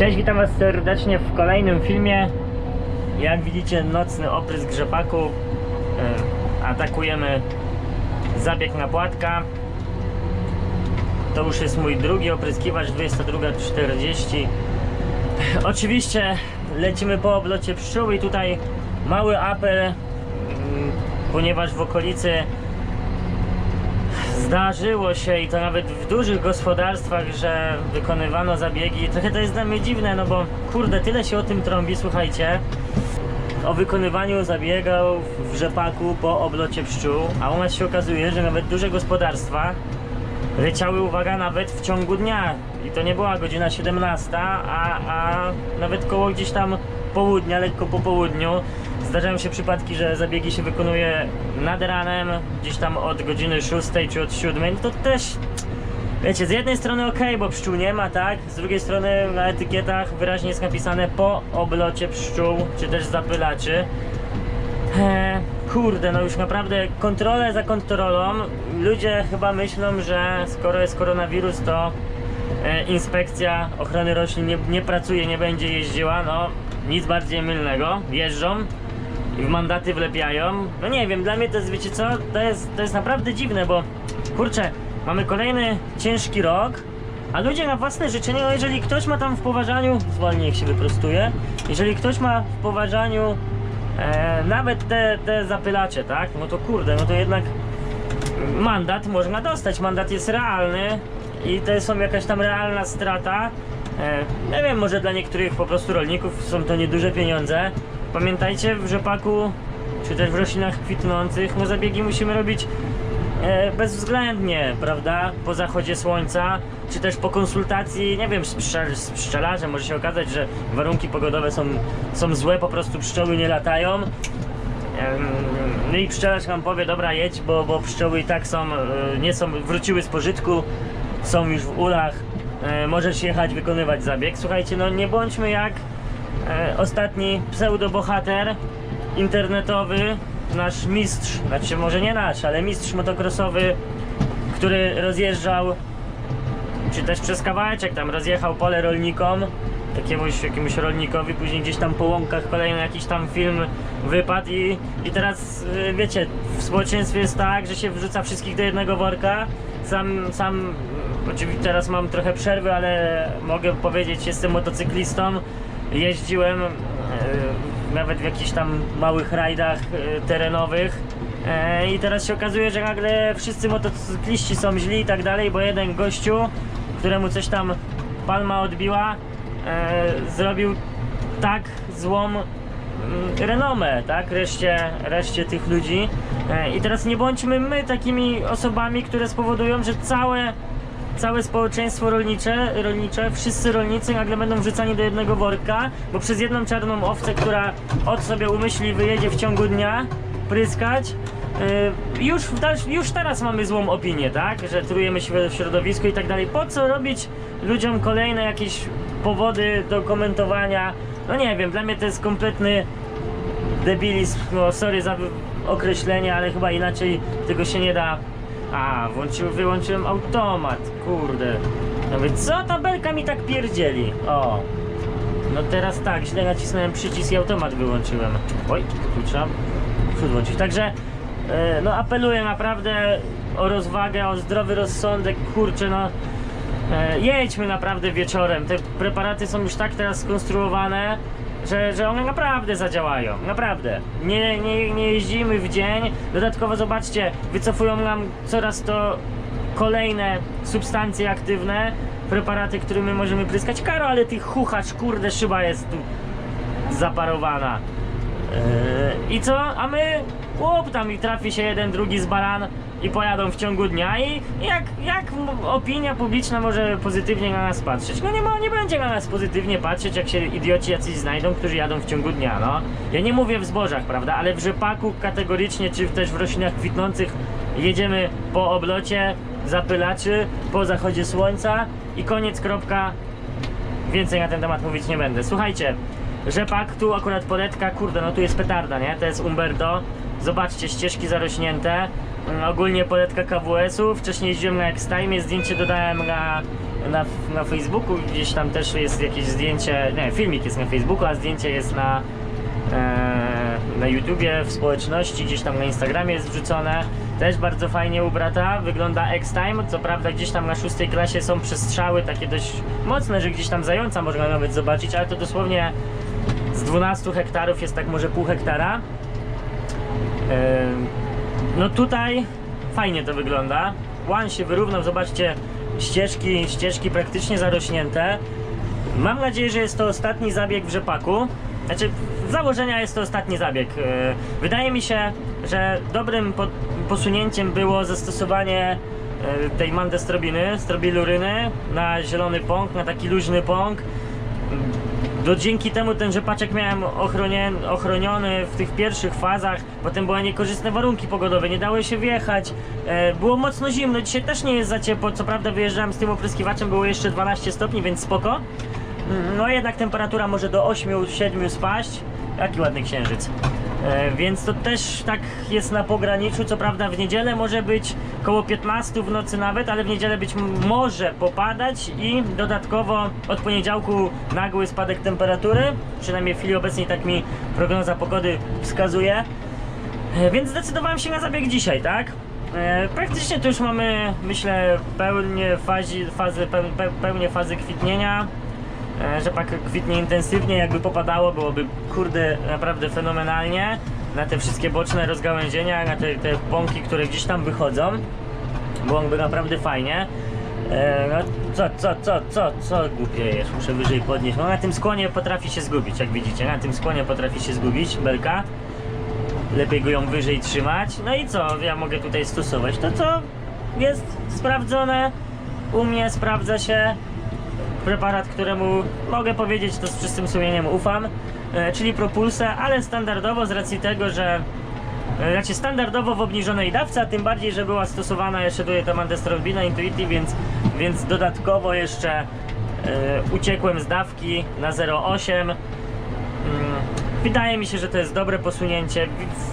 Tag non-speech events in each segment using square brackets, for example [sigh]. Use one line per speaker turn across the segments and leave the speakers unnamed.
Cześć, witam was serdecznie w kolejnym filmie. Jak widzicie, nocny oprysk rzepaku. E, Atakujemy zabieg na płatka. To już jest mój drugi opryskiwacz, 22.40. [laughs] Oczywiście lecimy po oblocie pszczół i tutaj mały apel, mm, ponieważ w okolicy Zdarzyło się i to nawet w dużych gospodarstwach, że wykonywano zabiegi. Trochę to jest dla mnie dziwne, no bo kurde, tyle się o tym trąbi, słuchajcie. O wykonywaniu zabiegów w rzepaku po oblocie pszczół, a u nas się okazuje, że nawet duże gospodarstwa leciały, uwaga, nawet w ciągu dnia. I to nie była godzina 17, a, a nawet koło gdzieś tam południa, lekko po południu. Zdarzają się przypadki, że zabiegi się wykonuje nad ranem, gdzieś tam od godziny 6 czy od 7. No to też, wiecie, z jednej strony ok, bo pszczół nie ma, tak? Z drugiej strony na etykietach wyraźnie jest napisane po oblocie pszczół, czy też zapylaczy. E, kurde, no już naprawdę kontrolę za kontrolą. Ludzie chyba myślą, że skoro jest koronawirus, to e, inspekcja ochrony roślin nie, nie pracuje, nie będzie jeździła. No, nic bardziej mylnego. Jeżdżą w mandaty wlepiają. No nie wiem, dla mnie to jest, wiecie co, to jest, to jest naprawdę dziwne, bo kurczę, mamy kolejny ciężki rok, a ludzie na własne życzenie, no jeżeli ktoś ma tam w poważaniu, zwolnij jak się wyprostuje, jeżeli ktoś ma w poważaniu e, nawet te, te zapylacze, tak, no to kurde, no to jednak mandat można dostać, mandat jest realny i to są jakaś tam realna strata. E, nie wiem, może dla niektórych po prostu rolników są to nieduże pieniądze. Pamiętajcie, w rzepaku czy też w roślinach kwitnących, no zabiegi musimy robić e, bezwzględnie, prawda? Po zachodzie słońca, czy też po konsultacji, nie wiem, z, pszczel, z pszczelarzem. Może się okazać, że warunki pogodowe są, są złe, po prostu pszczoły nie latają. No i pszczelarz nam powie, dobra jedź, bo, bo pszczoły i tak są, e, nie są, wróciły z pożytku, są już w ulach, e, możesz jechać wykonywać zabieg. Słuchajcie, no nie bądźmy jak e, ostatni pseudobohater internetowy, nasz mistrz, znaczy może nie nasz, ale mistrz motocrossowy, który rozjeżdżał, czy też przez kawałeczek tam rozjechał pole rolnikom, jakiemuś, jakiemuś rolnikowi, później gdzieś tam po łąkach kolejny jakiś tam film wypadł i, i teraz y, wiecie, w społeczeństwie jest tak, że się wrzuca wszystkich do jednego worka. Sam, sam oczywiście teraz mam trochę przerwy, ale mogę powiedzieć, jestem motocyklistą, jeździłem y, nawet w jakichś tam małych rajdach y, terenowych. E, I teraz się okazuje, że nagle wszyscy motocykliści są źli i tak dalej, bo jeden gościu, któremu coś tam palma odbiła, e, zrobił tak złą mm, renomę, tak, reszcie, reszcie tych ludzi. E, I teraz nie bądźmy my takimi osobami, które spowodują, że całe, całe społeczeństwo rolnicze, rolnicze, wszyscy rolnicy nagle będą wrzucani do jednego worka, bo przez jedną czarną owcę, która od sobie umyśli wyjedzie w ciągu dnia pryskać, Yy, już, już teraz mamy złą opinię, tak? Że trujemy się w środowisku i tak dalej. Po co robić ludziom kolejne jakieś powody do komentowania? No nie wiem, dla mnie to jest kompletny debilizm. No sorry za określenie, ale chyba inaczej tego się nie da. A, włączyłem, wyłączyłem automat, kurde. No więc co ta belka mi tak pierdzieli? O. No teraz tak, źle nacisnąłem przycisk i automat wyłączyłem. Oj, tu trzeba przód włączyć. Także e, no apeluję naprawdę o rozwagę, o zdrowy rozsądek, kurczę no e, jedźmy naprawdę wieczorem. Te preparaty są już tak teraz skonstruowane, że, że one naprawdę zadziałają. Naprawdę. Nie, nie, nie jeździmy w dzień. Dodatkowo zobaczcie, wycofują nam coraz to kolejne substancje aktywne, preparaty, którymi możemy pryskać. Karo, ale tych chuchacz, kurde, szyba jest zaparowana. Yy, I co? A my łup tam i trafi się jeden, drugi z baran i pojadą w ciągu dnia i jak, jak opinia publiczna może pozytywnie na nas patrzeć? No nie, ma, nie będzie na nas pozytywnie patrzeć, jak się idioci jacyś znajdą, którzy jadą w ciągu dnia, no. Ja nie mówię w zbożach, prawda, ale w rzepaku kategorycznie, czy też w roślinach kwitnących jedziemy po oblocie zapylaczy, po zachodzie słońca i koniec, kropka, Więcej na ten temat mówić nie będę. Słuchajcie, rzepak, tu akurat poletka, kurde, no tu jest petarda, nie? To jest Umberto. Zobaczcie, ścieżki zarośnięte. Mm, Ogólnie poletka KWS-u. Wcześniej jeździłem na Extime, zdjęcie dodałem na na, na Facebooku, gdzieś tam też jest jakieś zdjęcie, nie, filmik jest na Facebooku, a zdjęcie jest na, e, na YouTubie, w społeczności, gdzieś tam na Instagramie jest wrzucone. Też bardzo fajnie u brata, wygląda X-Time, co prawda gdzieś tam na szóstej klasie są przestrzały takie dość mocne, że gdzieś tam zająca można nawet zobaczyć, ale to dosłownie z 12 hektarów jest tak może pół hektara. Ym, No tutaj fajnie to wygląda. Łan się wyrównał, zobaczcie ścieżki, ścieżki praktycznie zarośnięte. Mam nadzieję, że jest to ostatni zabieg w rzepaku. Znaczy, z założenia jest to ostatni zabieg. Yy, Wydaje mi się, że dobrym po- posunięciem było zastosowanie yy, tej mandestrobiny, strobiluryny na zielony pąk, na taki luźny pąk. No dzięki temu ten rzepaczek miałem ochroniony w tych pierwszych fazach, potem były niekorzystne warunki pogodowe, nie dało się wjechać, e, było mocno zimno, dzisiaj też nie jest za ciepło, co prawda wyjeżdżałem z tym opryskiwaczem, było jeszcze 12 stopni, więc spoko. Mm, No jednak temperatura może do 8-7 spaść, jaki ładny księżyc. E, więc to też tak jest na pograniczu, co prawda w niedzielę może być koło 15 w nocy nawet, ale w niedzielę być może popadać i dodatkowo od poniedziałku nagły spadek temperatury, przynajmniej w chwili obecnej tak mi prognoza pogody wskazuje. E, Więc zdecydowałem się na zabieg dzisiaj, tak? E, praktycznie to już mamy, myślę, pełnię fazy, peł, pełnię fazy kwitnienia. Rzepak kwitnie intensywnie, jakby popadało, byłoby kurde naprawdę fenomenalnie. Na te wszystkie boczne rozgałęzienia, na te, te pąki, które gdzieś tam wychodzą. Byłoby naprawdę fajnie. E, no, co, co, co, co, co głupiejesz? Muszę wyżej podnieść. No na tym skłonie potrafi się zgubić, jak widzicie. Na tym skłonie potrafi się zgubić belka. Lepiej go ją wyżej trzymać. No i co ja mogę tutaj stosować? To co jest sprawdzone. U mnie sprawdza się preparat, któremu mogę powiedzieć to z czystym sumieniem ufam, e, czyli Propulse, ale standardowo z racji tego, że e, znaczy standardowo w obniżonej dawce, a tym bardziej, że była stosowana jeszcze tutaj ta mandestrobina Intuitive, więc, więc dodatkowo jeszcze e, uciekłem z dawki na 0,8 Mm, Wydaje mi się, że to jest dobre posunięcie.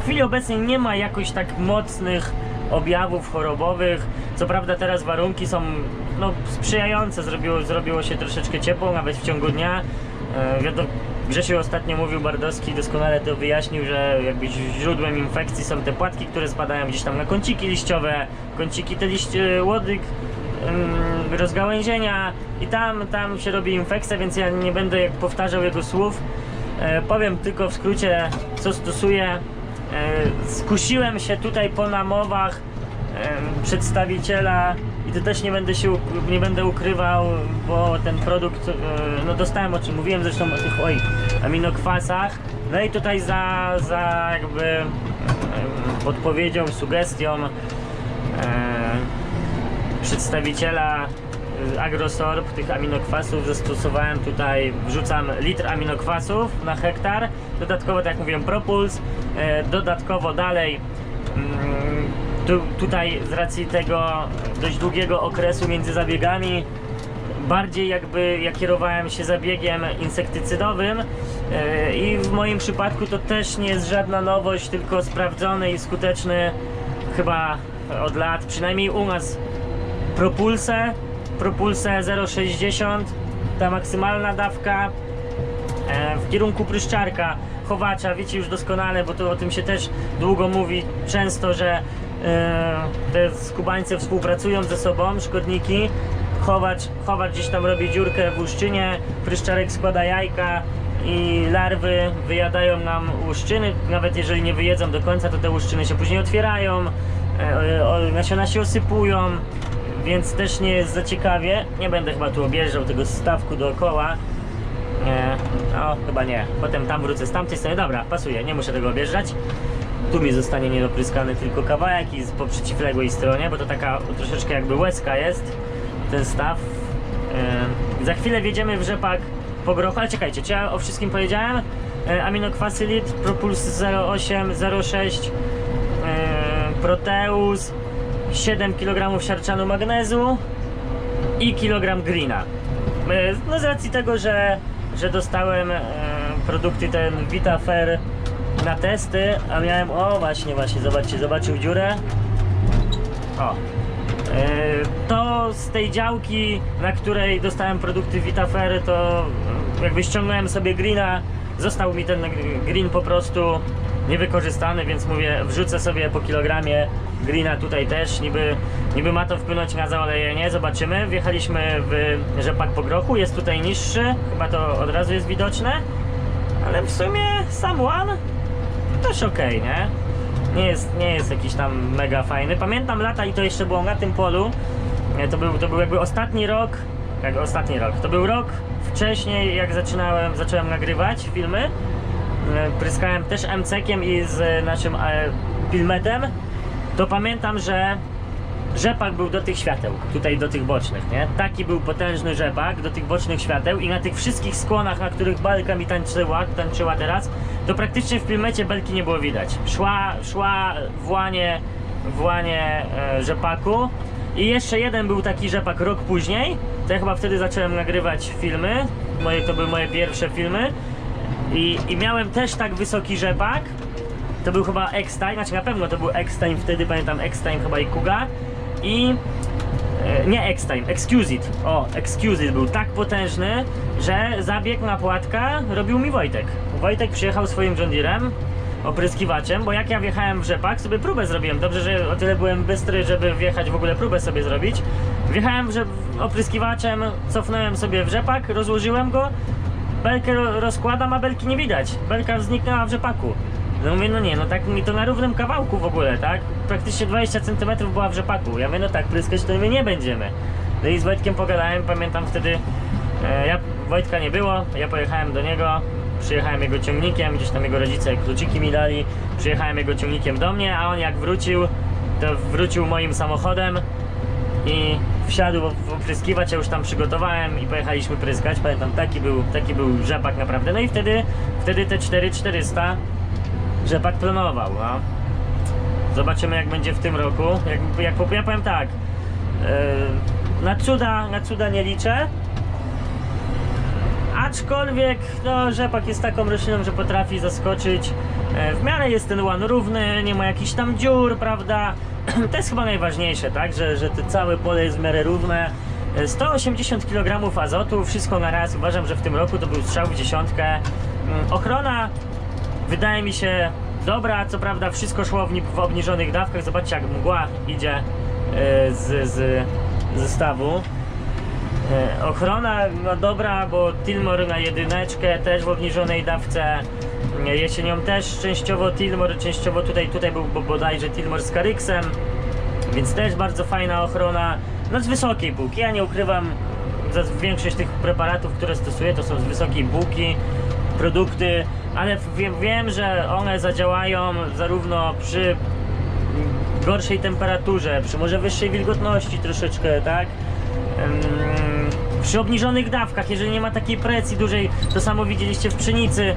W chwili obecnej nie ma jakoś tak mocnych objawów chorobowych. Co prawda teraz warunki są no, sprzyjające, zrobiło, zrobiło się troszeczkę ciepło, nawet w ciągu dnia. E, wiadomo, Grzesiu ostatnio mówił Bardowski, doskonale to wyjaśnił, że jakby źródłem infekcji są te płatki, które spadają gdzieś tam na kąciki liściowe, kąciki te liście, łodyg, ym, rozgałęzienia i tam, tam się robi infekcja, więc ja nie będę jak powtarzał jego słów. E, powiem tylko w skrócie, co stosuję. E, skusiłem się tutaj po namowach przedstawiciela to też nie będę się nie będę ukrywał, bo ten produkt, e, no dostałem o czym mówiłem zresztą o tych oj, aminokwasach. No i tutaj za, za jakby e, podpowiedzią, sugestią e, przedstawiciela y, Agrosorb tych aminokwasów zastosowałem tutaj, wrzucam litr aminokwasów na hektar, dodatkowo tak jak mówiłem Propuls, e, dodatkowo dalej mm, tu, tutaj z racji tego dość długiego okresu między zabiegami bardziej jakby ja kierowałem się zabiegiem insektycydowym e, i w moim przypadku to też nie jest żadna nowość, tylko sprawdzony i skuteczny chyba od lat, przynajmniej u nas Propulse, Propulse 0,60, ta maksymalna dawka e, w kierunku pryszczarka, chowacza, wiecie już doskonale, bo to o tym się też długo mówi często, że te skubańce współpracują ze sobą, szkodniki. Chowacz, chowacz gdzieś tam robi dziurkę w łuszczynie, pryszczarek składa jajka i larwy wyjadają nam łuszczyny. Nawet jeżeli nie wyjedzą do końca, to te łuszczyny się później otwierają, e, nasiona się osypują, więc też nie jest za ciekawie. Nie będę chyba tu objeżdżał tego stawku dookoła. Nie, no chyba nie. Potem tam wrócę z tamtej strony. Dobra, pasuje, nie muszę tego objeżdżać. Tu mi zostanie niedopryskany tylko kawałek i po przeciwległej stronie, bo to taka troszeczkę jakby łezka jest ten staw. Yy, za chwilę wjedziemy w rzepak po grochu, ale czekajcie, czy ja o wszystkim powiedziałem? Yy, aminokwasy lit, Propuls 08, 06, yy, Proteus, 7 kg siarczanu magnezu i kilogram greena. E, No z racji tego, że, że dostałem e, produkty ten Vitafer na testy, a miałem, o właśnie, właśnie, zobaczcie, zobaczył dziurę. O, to z tej działki, na której dostałem produkty Vitafery, to jakby ściągnąłem sobie greena, został mi ten green po prostu niewykorzystany, więc mówię, wrzucę sobie po kilogramie greena tutaj też, niby, niby ma to wpłynąć na zaolejenie, zobaczymy. Wjechaliśmy w rzepak po grochu, jest tutaj niższy, chyba to od razu jest widoczne, ale w sumie sam one też okej, nie? Nie jest, nie jest jakiś tam mega fajny. Pamiętam lata i to jeszcze było na tym polu. To był, to był jakby ostatni rok, jak ostatni rok. To był rok wcześniej, jak zaczynałem, zacząłem nagrywać filmy. E, Pryskałem też MC-kiem i z naszym e, filmetem. To pamiętam, że rzepak był do tych świateł, tutaj do tych bocznych, nie? Taki był potężny rzepak do tych bocznych świateł i na tych wszystkich skłonach, na których belka mi tańczyła, tańczyła teraz, to praktycznie w filmecie belki nie było widać. Szła, szła włanie, włanie e, rzepaku i jeszcze jeden był taki rzepak rok później, to ja chyba wtedy zacząłem nagrywać filmy, moje, to były moje pierwsze filmy i, i miałem też tak wysoki rzepak, to był chyba X-Time, znaczy na pewno to był X-Time wtedy, pamiętam X-Time chyba i Kuga. I e, nie X-Time, Excuse It. O, Excuse It był tak potężny, że zabieg na płatka robił mi Wojtek. Wojtek przyjechał swoim John opryskiwaczem, bo jak ja wjechałem w rzepak, sobie próbę zrobiłem. Dobrze, że o tyle byłem bystry, żeby wjechać w ogóle próbę sobie zrobić. Wjechałem rzep- opryskiwaczem, cofnąłem sobie w rzepak, rozłożyłem go, belkę ro- rozkładam, a belki nie widać. Belka zniknęła w rzepaku. No mówię, no nie, no tak mi to na równym kawałku w ogóle, tak? Praktycznie 20 cm była w rzepaku. Ja mówię, no tak, pryskać to my nie będziemy. No i z Wojtkiem pogadałem, pamiętam wtedy, e, ja, Wojtka nie było, ja pojechałem do niego, przyjechałem jego ciągnikiem, gdzieś tam jego rodzice kluczyki mi dali, przyjechałem jego ciągnikiem do mnie, a on jak wrócił, to wrócił moim samochodem i wsiadł w opryskiwacz, ja już tam przygotowałem i pojechaliśmy pryskać. Pamiętam, taki był, taki był rzepak naprawdę. No i wtedy, wtedy te 4400 rzepak planował. No. Zobaczymy jak będzie w tym roku. Jak, jak ja powiem tak, yy, na cuda, na cuda nie liczę. Aczkolwiek no, rzepak jest taką rośliną, że potrafi zaskoczyć. E, W miarę jest ten łan równy, nie ma jakichś tam dziur, prawda? [clears throat] To jest chyba najważniejsze, tak? Że, że to całe pole jest w miarę równe. E, 180 kg azotu, wszystko na raz. Uważam, że w tym roku to był strzał w dziesiątkę. Mm, Ochrona wydaje mi się dobra, co prawda wszystko szło w, ni- w obniżonych dawkach. Zobaczcie, jak mgła idzie e, z, z zestawu. E, Ochrona no dobra, bo Tilmor na jedyneczkę też w obniżonej dawce. E, Jesienią też częściowo Tilmor, częściowo tutaj, tutaj był bo- bodajże Tilmor z Karyksem, więc też bardzo fajna ochrona. No z wysokiej półki, ja nie ukrywam, większość tych preparatów, które stosuję, to są z wysokiej półki produkty, ale wiem, wiem, że one zadziałają zarówno przy gorszej temperaturze, przy może wyższej wilgotności troszeczkę, tak? Przy obniżonych dawkach, jeżeli nie ma takiej presji dużej, to samo widzieliście w pszenicy. E,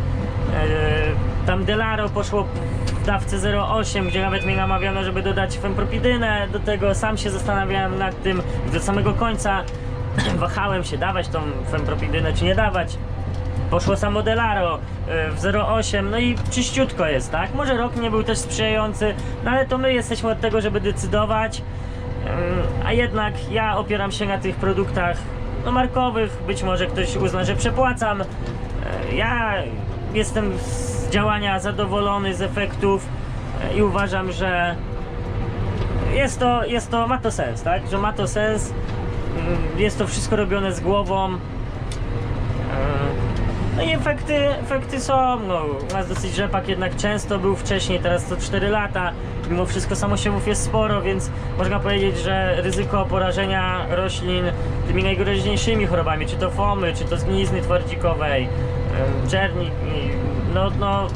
tam Delaro poszło w dawce 0,8, gdzie nawet mnie namawiano, żeby dodać fempropidynę. Do tego sam się zastanawiałem nad tym do samego końca. [clears throat] Wahałem się dawać tą fempropidynę czy nie dawać. Poszło samo Delaro e, w 0,8, no i czyściutko jest, tak? Może rok nie był też sprzyjający, no ale to my jesteśmy od tego, żeby decydować. Ym, A jednak ja opieram się na tych produktach no, markowych. Być może ktoś uzna, że przepłacam. E, Ja jestem z działania zadowolony z efektów e, i uważam, że jest to, jest to, ma to sens, tak? Że ma to sens. Ym, Jest to wszystko robione z głową. No i efekty, efekty są, no u nas dosyć rzepak jednak często był wcześniej, teraz to 4 lata, mimo wszystko samosiewów jest sporo, więc można powiedzieć, że ryzyko porażenia roślin tymi najgroźniejszymi chorobami, czy to fomy, czy to zgnizny twardzikowej, czerni, no, no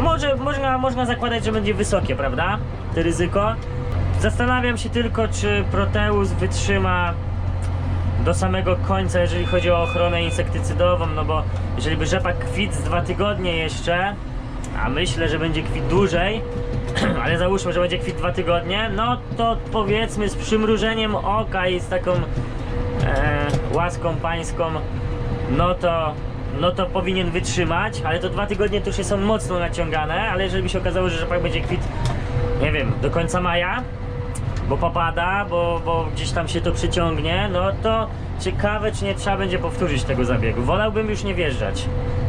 może, można, można zakładać, że będzie wysokie, prawda, to ryzyko. Zastanawiam się tylko, czy Proteus wytrzyma do samego końca, jeżeli chodzi o ochronę insektycydową, no bo jeżeli by rzepak kwit z dwa tygodnie jeszcze, a myślę, że będzie kwit dłużej, [clears throat] ale załóżmy, że będzie kwit dwa tygodnie, no to powiedzmy z przymrużeniem oka i z taką e, łaską pańską, no to, no to powinien wytrzymać, ale to dwa tygodnie to już są mocno naciągane, ale jeżeli by się okazało, że rzepak będzie kwit, nie wiem, do końca maja, bo popada, bo, bo gdzieś tam się to przyciągnie, no to ciekawe, czy nie trzeba będzie powtórzyć tego zabiegu. Wolałbym już nie wjeżdżać.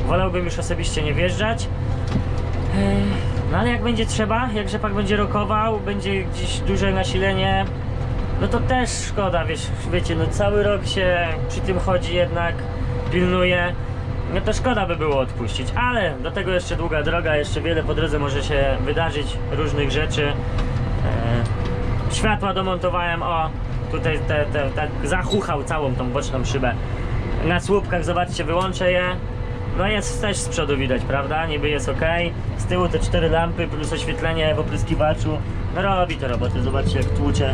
Wolałbym już osobiście nie wjeżdżać. No ale jak będzie trzeba, jak rzepak będzie rokował, będzie gdzieś duże nasilenie, no to też szkoda, wiesz, wiecie, no cały rok się przy tym chodzi jednak, pilnuje. No to szkoda by było odpuścić, ale do tego jeszcze długa droga, jeszcze wiele po drodze może się wydarzyć, różnych rzeczy. Światła domontowałem, o, tutaj te, te, tak zachuchał całą tą boczną szybę. Na słupkach, zobaczcie, wyłączę je. No jest też z przodu widać, prawda? Niby jest ok. Z tyłu te cztery lampy plus oświetlenie w opryskiwaczu. No robi to roboty, zobaczcie jak tłucze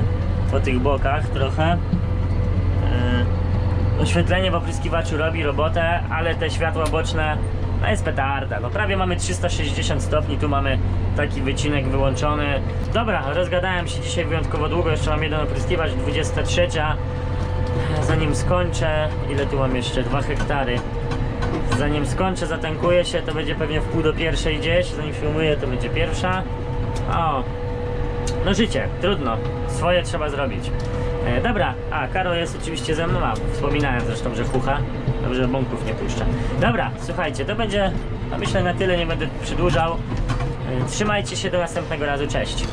po tych bokach trochę. Yy, oświetlenie w opryskiwaczu robi robotę, ale te światła boczne no jest petarda. No prawie mamy 360 stopni, tu mamy taki wycinek wyłączony. Dobra, rozgadałem się dzisiaj wyjątkowo długo, jeszcze mam jeden opryskiwacz, 23. Zanim skończę, ile tu mam jeszcze? 2 hektary. Zanim skończę, zatankuję się, to będzie pewnie w pół do pierwszej gdzieś. Zanim się umyję, to będzie pierwsza. O, no życie, trudno. Swoje trzeba zrobić. E, dobra, a Karo jest oczywiście ze mną. A, wspominałem zresztą, że chucha. Dobrze, bąków nie puszczę. Dobra, słuchajcie, to będzie, no myślę na tyle, nie będę przedłużał. E, trzymajcie się do następnego razu, cześć.